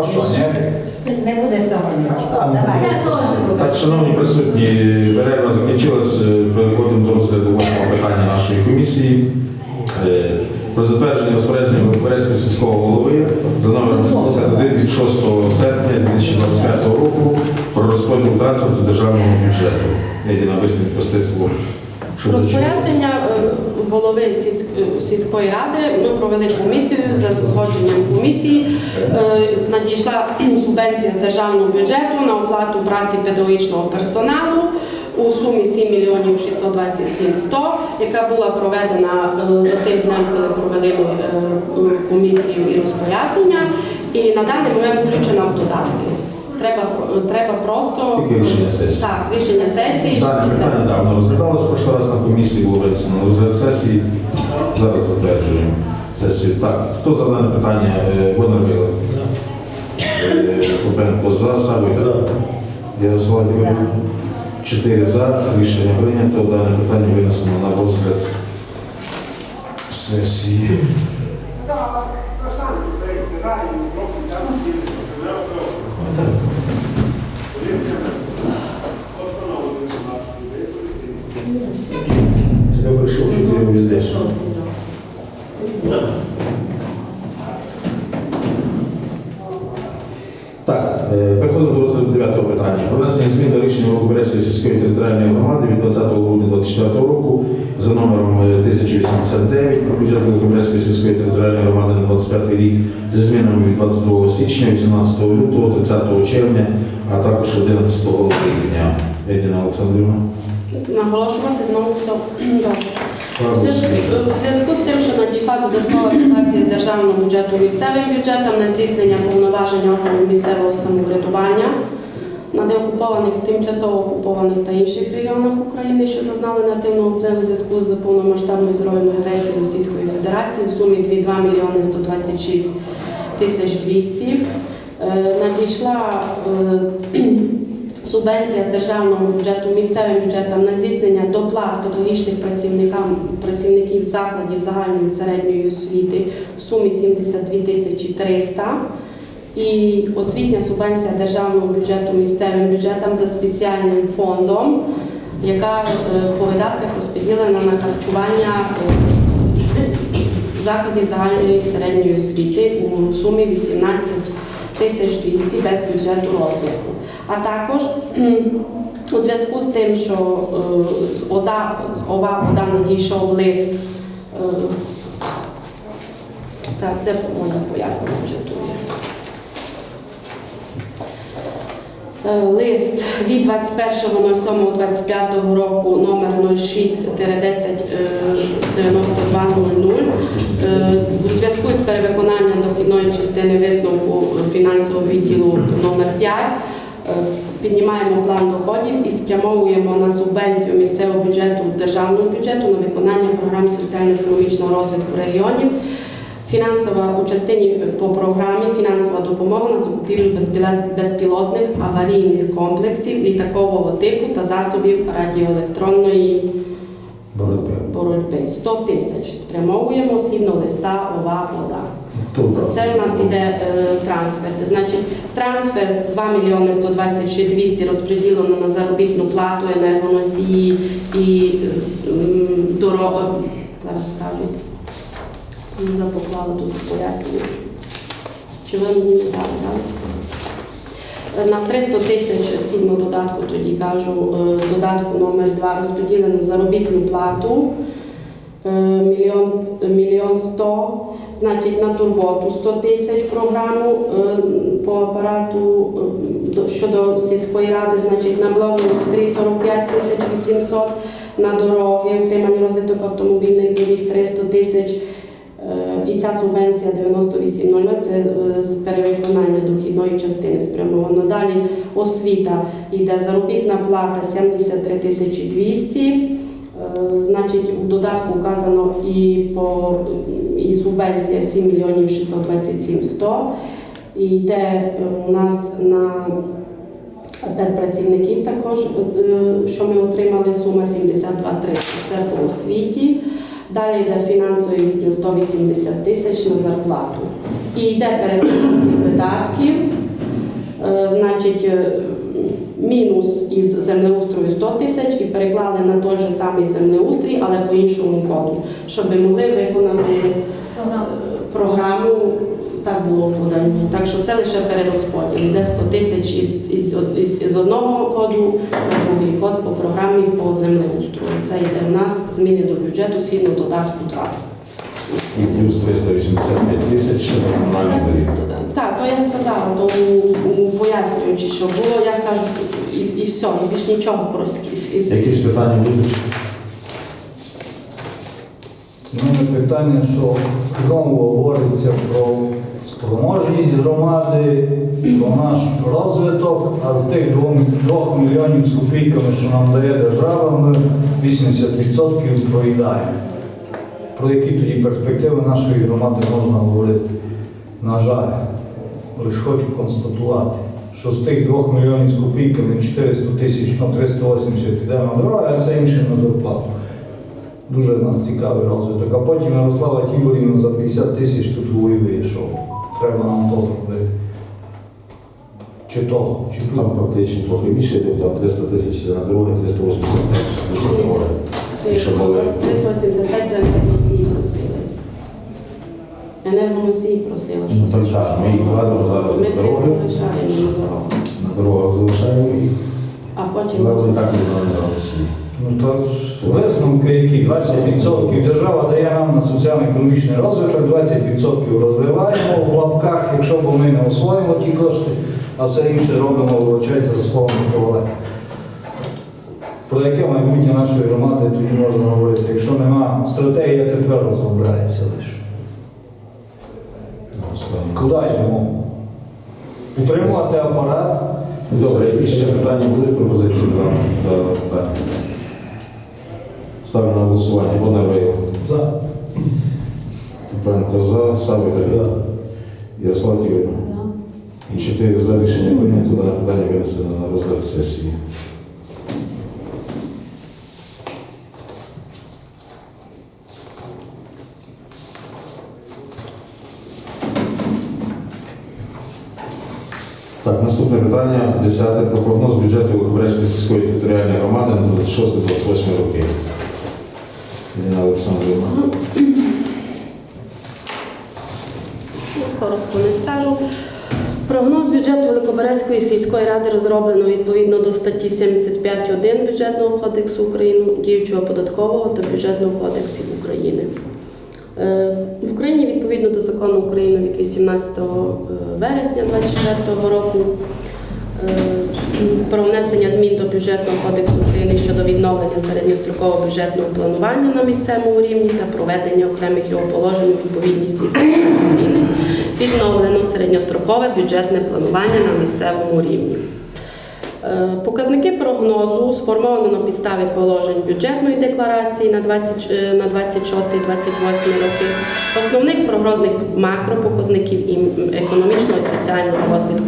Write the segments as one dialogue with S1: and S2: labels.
S1: А що, ні?
S2: Не буде з того нічого.
S1: Ну,
S2: Давай.
S3: Я теж.
S1: Так, шановні присутні, перерва закінчилась. Е, Переходимо до розгляду восьмого питання нашої комісії. Е, Про затвердження розпорядження Верховецького сільського голови за номером 71 від 6 серпня 2025 року про розподіл транспорту державного бюджету. Єдина висновок постійство.
S4: Розпорядження е, голови сільськ- сільської ради ми провели комісію за згодженням комісії. Е, Надійшла субвенція з державного бюджету на оплату праці педагогічного персоналу у сумі 7 мільйонів 627 100, яка була проведена е, за тим днем, коли провели е, комісію і розпорядження. І на даний момент включена в додатки. Треба, треба просто
S1: Тільки рішення сесії.
S4: Так, рішення сесії.
S1: Дане питання давно розглядалось прошлий раз на комісії, було винесено розгляд сесії. Зараз затверджуємо сесію. Так, хто за дане питання? Е, Бондар Мила. Е, Купенко за, Савик. Ярослав Дівин. Чотири за. Рішення прийнято. Дане питання винесено на розгляд сесії. Це прийшов чотири. Так, е, переходимо до розгляду дев'ятого питання. Про внесення змін до рішення Володимирської сільської територіальної громади від 20 грудня 2024 року за номером е, 1089 про бюджет Володимирської сільської територіальної громади на 25 рік зі змінами від 22 січня, 18 лютого, 30 червня, а також 11 липня. Єдина Олександрівна.
S4: Наголошувати знову все добре. У зв'язку- з тим, що надійшла додаткова дотація з державного бюджету місцевим бюджетам на здійснення повноважень органів місцевого самоврядування на деокупованих, тимчасово окупованих та інших регіонах України, що зазнали негативного впливу у зв'язку з повномасштабною збройною агресією Російської Федерації в сумі 2 мільйони 126 тисяч 200. Е, Надійшла е, субвенція з державного бюджету місцевим бюджетам на здійснення доплат педагогічних працівникам працівників закладів загальної середньої освіти в сумі 72 тисячі 300 і освітня субвенція державного бюджету місцевим бюджетам за спеціальним фондом, яка е, по видатках розподілена на харчування е, закладів загальної середньої освіти у сумі 18 тисяч 200 без бюджету розвитку. А також у зв'язку з тим, що е, з ОДА, з ОВА ОДА надійшов лист, е, так, де можна пояснити вже тут. Е, Лист від 21.07.25 року номер 06-109200 Е, у зв'язку з перевиконанням дохідної частини висновку фінансового відділу номер 5 е, піднімаємо план доходів і спрямовуємо на субвенцію місцевого бюджету державного бюджету на виконання програм соціально-економічного розвитку регіонів. Фінансова у частині по програмі фінансова допомога на закупівлю безпілотних аварійних комплексів літакового типу та засобів радіоелектронної
S1: Боротьби.
S4: боротьби. 100 тисяч спрямовуємо згідно листа ОВА ОДА. Це у нас іде е, трансферт. Значить, трансфер 2 мільйони 126 200 розподілено на заробітну плату, енергоносії і дорогу. Зараз скажу. Я поклала тут пояснення. Чи ви мені не дали, так? На 300 тисяч згідно додатку, тоді кажу, е, додатку номер 2 розподілено заробітну плату е, мільйон, мільйон 100, значить на турботу 100 тисяч програму е, по апарату е, щодо сільської ради, значить на благоустрій 45 тисяч 800, на дороги, утримання розвиток автомобільних доріг 300 тисяч. Е, І ця субвенція 98.00 це з перевиконання дохідної частини спрямовано. Далі освіта йде заробітна плата 73 тисячі 200. Е, Значить, у додатку вказано і по і субвенція 7 мільйонів 627 100. І йде е, у нас на педпрацівників також, е, що ми отримали, сума 72 300. Це по освіті. Далі йде фінансовий відділ 180 тисяч на зарплату. І йде перекладання видатків значить, мінус із землеустрою 100 тисяч і переклали на той же самий землеустрій, але по іншому коду, щоб могли виконати е, програму. Так було в поданні. Так що це лише перерозподіл. Йде 100 тисяч із, із, із, із одного коду, на другий код по програмі по землеустрою. Це йде в нас зміни до бюджету згідно додатку 2.
S1: І плюс 385 тисяч ще на комунальні доріг.
S4: Так, то я сказала, то пояснюючи, що було, я кажу, і, і все, і більш нічого про із,
S1: Якісь питання будуть?
S3: У мене питання, що знову говориться про спроможність громади, про наш розвиток, а з тих 2 мільйонів з копійками, що нам дає держава, ми 80% проїдаємо. Про які тоді перспективи нашої громади можна говорити? На жаль, лише хочу констатувати, що з тих 2 мільйонів з копійками 400 тисяч, ну 380 йде на дороги, а все інше на зарплату. Дуже в нас цікавий розвиток. А потім Ярослава Тіборівна за 50 тисяч тут воює, що треба нам то зробити. Чи того, чи
S1: Там
S3: того.
S1: фактично трохи більше йде, там 300 тисяч на дороги, 385 ще на дороги. Що були?
S4: 375 до. Енергоносії просили.
S1: Ну так, так, ми їх кладемо зараз
S4: Ми
S1: на дороги,
S4: 300 лишаємо на дорогу.
S1: на дорогах залишаємо їх,
S4: А потім
S1: але вони так не на Росії.
S3: Ну то висновки які 20% держава дає нам на соціально-економічний розвиток, 20% розвиваємо в лапках, якщо б ми не освоїмо ті кошти, а все інше робимо, вибачайте за словом туалет. Про яке майбутнє нашої громади тоді можна говорити, якщо нема стратегія тепер розробляється лише. Йдемо? Утримувати апарат.
S1: Добре, якісь ще питання були пропозиції до до питання? Ставлю на голосування. Бондарвейл.
S3: За.
S1: Пенко за, Савик Олег. Ярослав Тігрина. І чотири за рішення прийнято, дане питання винесено на розгляд сесії. Так, наступне питання, 10. Про прогноз бюджету Великобрезької сільської територіальної громади на 26-28 роки. Ірина Олександрівна.
S4: коротко не скажу. Прогноз бюджету Великоберезької сільської ради розроблено відповідно до статті 75.1 Бюджетного кодексу України, діючого податкового та бюджетного кодексів України. Е, В Україні відповідно до закону України від 18 вересня 2024 року е, про внесення змін до бюджетного кодексу України щодо відновлення середньострокового бюджетного планування на місцевому рівні та проведення окремих його положень у відповідність із законом України відновлено середньострокове бюджетне планування на місцевому рівні. Е, Показники прогнозу сформовано на підставі положень бюджетної декларації на 20 е, на 26-28 роки, основних прогнозних макропоказників і економічного і соціального розвитку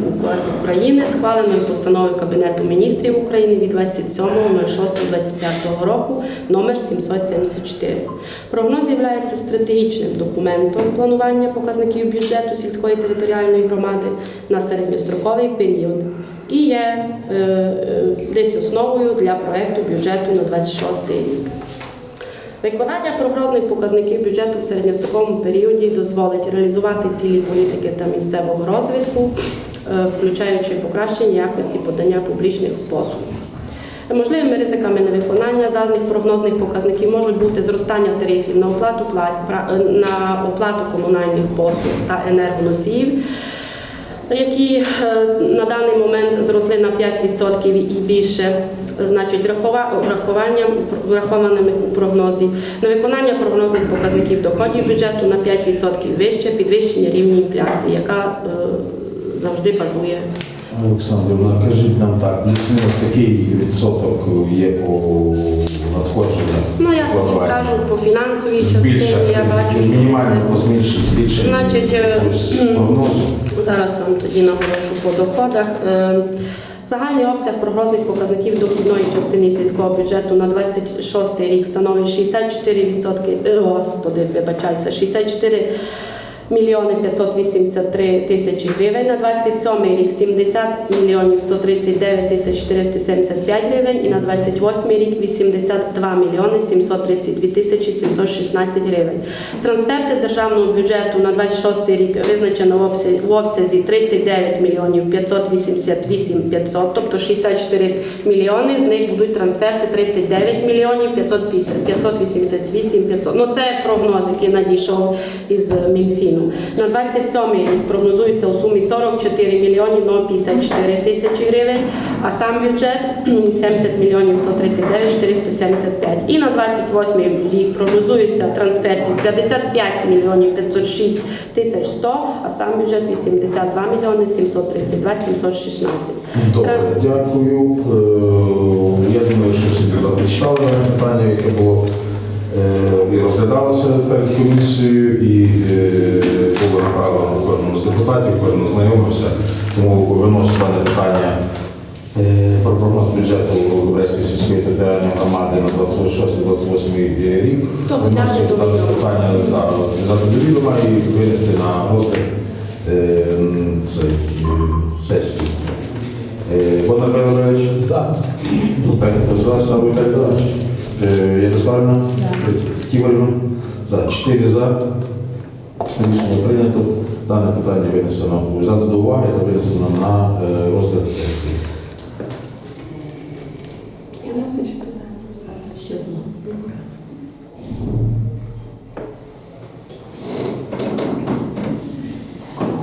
S4: України, схваленої постановою Кабінету міністрів України від 27.06.25 року номер 774. Прогноз є стратегічним документом планування показників бюджету сільської територіальної громади на середньостроковий період і є е, е, десь основою для проекту бюджету на 26 рік. Виконання прогнозних показників бюджету в середньостроковому періоді дозволить реалізувати цілі політики та місцевого розвитку, е, включаючи покращення якості подання публічних послуг. Можливими ризиками невиконання даних прогнозних показників можуть бути зростання тарифів на оплату на оплату комунальних послуг та енергоносіїв, які е, на даний момент зросли на 5% і більше. Значить, врахування врахованими у прогнозі на виконання прогнозних показників доходів бюджету на 5% вище, підвищення рівня інфляції, яка е, завжди базує
S1: Олександрівна, кажіть нам так, плюс-мінус який відсоток є по надходженнях?
S4: Ну, я тоді скажу по фінансовій частині, я бачу, що
S1: мінімально позбільшити, збільшити.
S4: Значить, Зараз вам тоді наголошу по доходах. Е, Загальний обсяг прогнозних показників дохідної частини сільського бюджету на 26 рік становить 64%, е, господи, вибачаюся, 64 мільйони 583 тисячі гривень, на 27 рік 70 мільйонів 139 тисяч 475 гривень і на 28 рік 82 мільйони 732 тисячі 716 гривень. Трансферти державного бюджету на 26 рік визначено в обсязі, в обсязі 39 мільйонів 588 500, тобто 64 мільйони, з них будуть трансферти 39 мільйонів 550, 588 500. Ну це прогноз, який надійшов із Мінфіну. На 27 рік прогнозується у сумі 44 мільйони 54 тисячі гривень, а сам бюджет 70 мільйонів 139 475. І на 28 рік прогнозується трансфертів 55 мільйонів 506 тисяч 100, а сам бюджет 82 мільйони 732 716.
S1: Добре, дякую. Е, Я думаю, що всі депутати читали питання, яке було і розглядалося перед комісією, і е, було направлено кожному з депутатів, кожен ознайомився. Тому виносимо дане питання е, про прогноз бюджету Володимирської сільської територіальної громади на 26-28 рік.
S4: Взяти
S1: дане питання взяти до відома і винести на розгляд е, цей, е, сесії. Е, Бондар Павлович.
S3: За.
S1: Лупенко за, Савой Кайданович. Ярославна. Ківерівна. За. 4 за. Рішення прийнято. Дане питання винесено взято до уваги та винесено на е, розгляд сесії.
S2: Ще одна.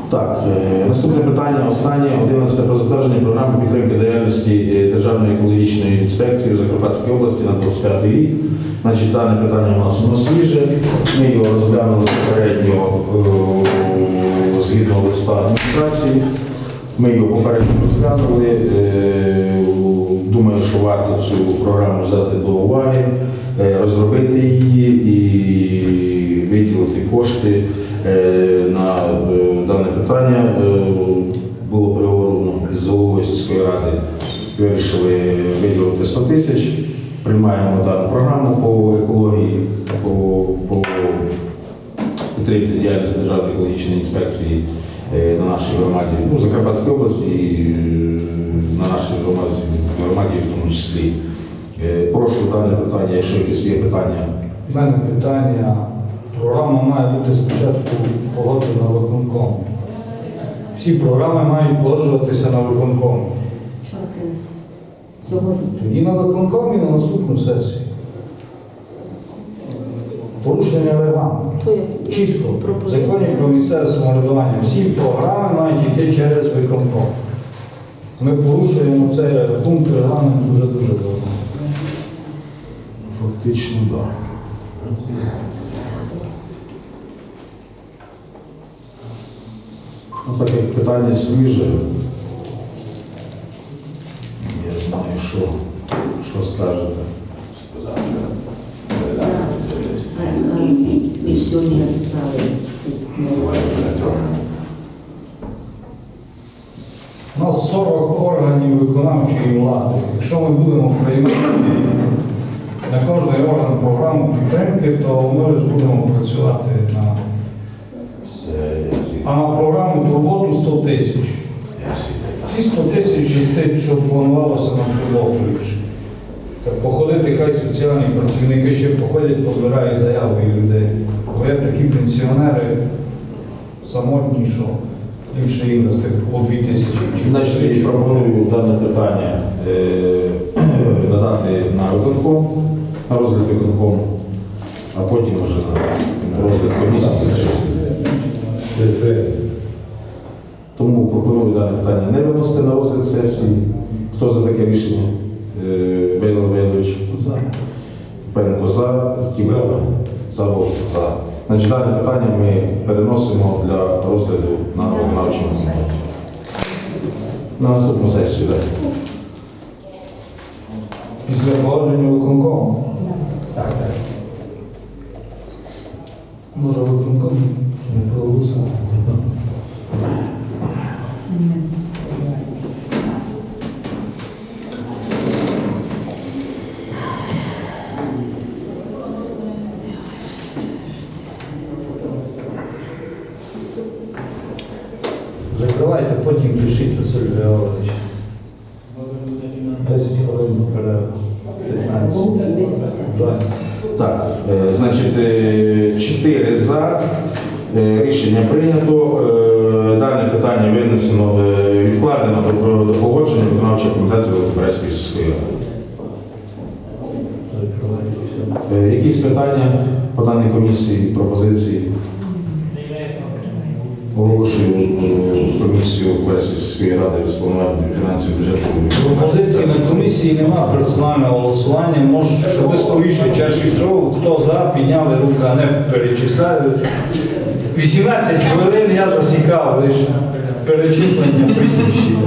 S1: Так, е, наступне питання, останнє, 11 про затвердження програми підтримки діяльності е, Державної екологічної інспекції в Закарпатській області на 25 рік. Значить, дане питання у нас воно свіже. Ми його розглянули попередньо е, згідно листа адміністрації. Ми його попередньо розглянули. Е, Думаю, що варто цю програму взяти до уваги, розробити її і виділити кошти на дане питання. Головою сільської ради. Вирішили виділити 100 тисяч. Приймаємо дану програму по екології, по, по підтримці діяльності Державної екологічної інспекції е, на нашій громаді, ну, Закарпатській області і е, на нашій громаді, громаді в тому числі. Е, Прошу дане питання, якщо якісь є питання.
S3: У мене питання. Програма має бути спочатку погоджена виконком. Всі програми мають погоджуватися на виконком.
S2: Вчора принесли. Сьогодні.
S3: Тоді на виконком і на наступну сесію. Порушення регламенту. Чітко. В законі про місцеве самоврядування всі програми мають йти через виконком. Ми порушуємо цей пункт регламенту дуже дуже давно.
S1: Фактично, так. Ну, так як питання свіже, я знаю, що, що скажете.
S2: Ж сьогодні написали.
S3: У нас 40 органів виконавчої влади. Якщо ми будемо приймати на кожний орган програму підтримки, то ми будемо працювати. А на програму турботу 100 тисяч. Ці 100 тисяч чистить, що планувалося на турботу. Так походити, хай соціальні працівники ще походять, позбирають заяви і людей. Бо є такі пенсіонери самотні, що їм ще їм дасти по 2 тисячі.
S1: Значить, я пропоную дане питання е, надати на виконком, на розгляд виконкому, а потім вже на розгляд комісії. Тому пропоную дане питання не виносити на розгляд сесії. Хто за таке рішення? Бейло Бейлович. За. Пенко за. Кібрела. За Вовк. За. Значить, дане питання ми переносимо для розгляду на виконавчому. На наступну сесію, так.
S3: Після погодження виконкому.
S1: Так, так.
S3: Може виконком не проголосував. потім пишіть Василь Георгійович. 10 хвилин 15.
S1: Так, е, значить, 4 за. Е, Рішення прийнято. Е, Дане питання винесено, е, відкладено про- погодження виконавчого комітету Великобрезької сільської ради. Якісь питання по даній комісії, пропозиції? Оголошую комісію Великобрезької сільської ради з планування фінансів бюджету.
S3: Пропозиції на комісії нема персонального голосування. Може, щоб ви скоріше чаще всього, хто за, підняли руку, а не перечисляли. 18 хвилин я засікав лише перечислення прізвищів.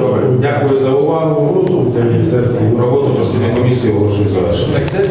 S1: Добре, дякую за увагу. Роботу постійної комісії оголошую завершення.
S3: Так це